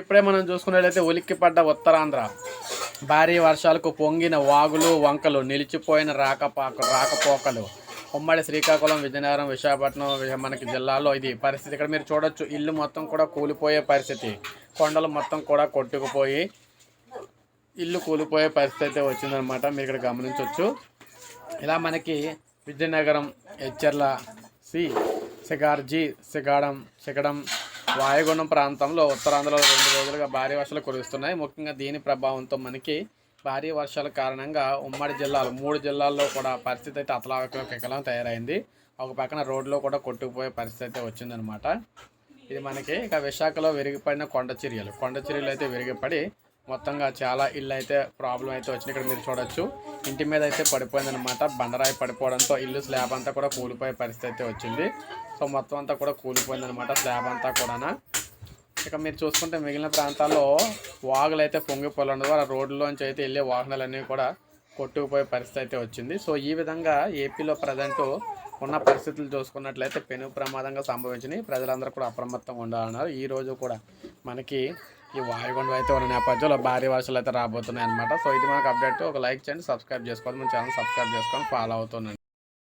ఇప్పుడే మనం చూసుకున్నట్లయితే ఉలిక్కిపడ్డ ఉత్తరాంధ్ర. భారీ వర్షాలకు పొంగిన వాగులు వంకలు నిలిచిపోయిన రాకపాక రాకపోకలు. ఉమ్మడి శ్రీకాకుళం విజయనగరం విశాఖపట్నం మనకి జిల్లాలో ఇది పరిస్థితి. ఇక్కడ మీరు చూడొచ్చు ఇల్లు మొత్తం కూడా కూలిపోయే పరిస్థితి. కొండలు మొత్తం కూడా కొట్టుకుపోయి ఇల్లు కూలిపోయే పరిస్థితి అయితే వచ్చిందనమాట మీరు ఇక్కడ గమనించవచ్చు ఇలా మనకి విజయనగరం హెచ్చర్ల సి సిగార్జీ సిగాడం సిగడం వాయుగుండం ప్రాంతంలో ఉత్తరాంధ్రలో రెండు రోజులుగా భారీ వర్షాలు కురుస్తున్నాయి. ముఖ్యంగా దీని ప్రభావంతో మనకి భారీ వర్షాల కారణంగా ఉమ్మడి జిల్లాలు మూడు జిల్లాల్లో కూడా పరిస్థితి అయితే అతలాకులం తయారైంది. ఒక పక్కన రోడ్లో కూడా కొట్టుకుపోయే పరిస్థితి అయితే వచ్చిందనమాట ఇది మనకి ఇక విశాఖలో విరిగిపడిన కొండ చర్యలు కొండ చర్యలు అయితే విరిగిపడి మొత్తంగా చాలా ఇల్లు అయితే ప్రాబ్లం అయితే వచ్చింది. ఇక్కడ మీరు చూడొచ్చు. ఇంటి మీద అయితే పడిపోయిందనమాట బండరాయి పడిపోవడంతో ఇల్లు స్లాబ్ అంతా కూడా కూలిపోయే పరిస్థితి అయితే వచ్చింది. సో మొత్తం అంతా కూడా కూలిపోయిందనమాట స్లాబ్ అంతా కూడా ఇక మీరు చూసుకుంటే మిగిలిన ప్రాంతాల్లో వాగులు అయితే పొంగిపోవడం ద్వారా రోడ్లోంచి అయితే వెళ్ళే వాహనాలన్నీ కూడా కొట్టుకుపోయే పరిస్థితి అయితే వచ్చింది. సో ఈ విధంగా ఏపీలో ప్రజెంట్ ఉన్న పరిస్థితులు చూసుకున్నట్లయితే పెను ప్రమాదంగా సంభవించినాయి. ప్రజలందరూ కూడా అప్రమత్తంగా ఉండాలన్నారు. ఈ రోజు కూడా మనకి ఈ వాయుగుండం అయితే ఉన్న నేపథ్యంలో భారీ వర్షాలు అయితే రాబోతున్నాయి అనమాట సో ఇది మనకు అప్డేట్ ఒక లైక్ చేయండి సబ్స్క్రైబ్ చేసుకోండి. మన ఛానల్ సబ్స్క్రైబ్ చేసుకొని ఫాలో అవుతుండండి.